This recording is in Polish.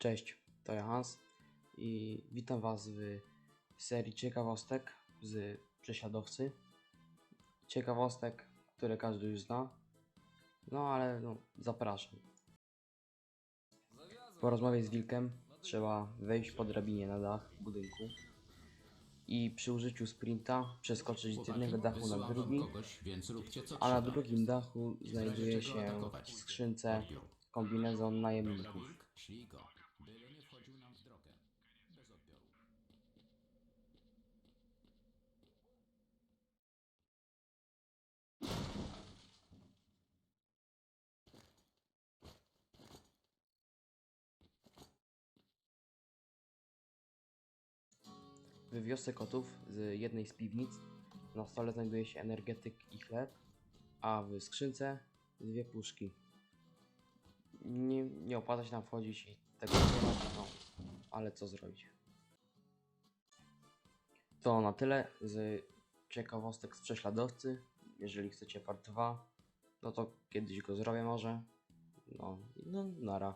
Cześć, to ja Hans i witam Was w serii ciekawostek z prześladowcy. Ciekawostek, które każdy już zna. No ale no, zapraszam. Po rozmowie z wilkiem trzeba wejść po drabinie na dach budynku i przy użyciu sprinta przeskoczyć z jednego dachu na drugi, a na drugim dachu znajduje się w skrzynce kombinezon najemników. Byle nie wchodził nam w drogę. Bez odbioru. W wiosce kotów z jednej z piwnic na stole znajduje się energetyk i chleb, a w skrzynce dwie puszki. Nie, nie opłaca się tam wchodzić i tego zbierać, no, ale co zrobić. To na tyle z ciekawostek z prześladowcy. Jeżeli chcecie part 2, no to kiedyś go zrobię może. No, no nara.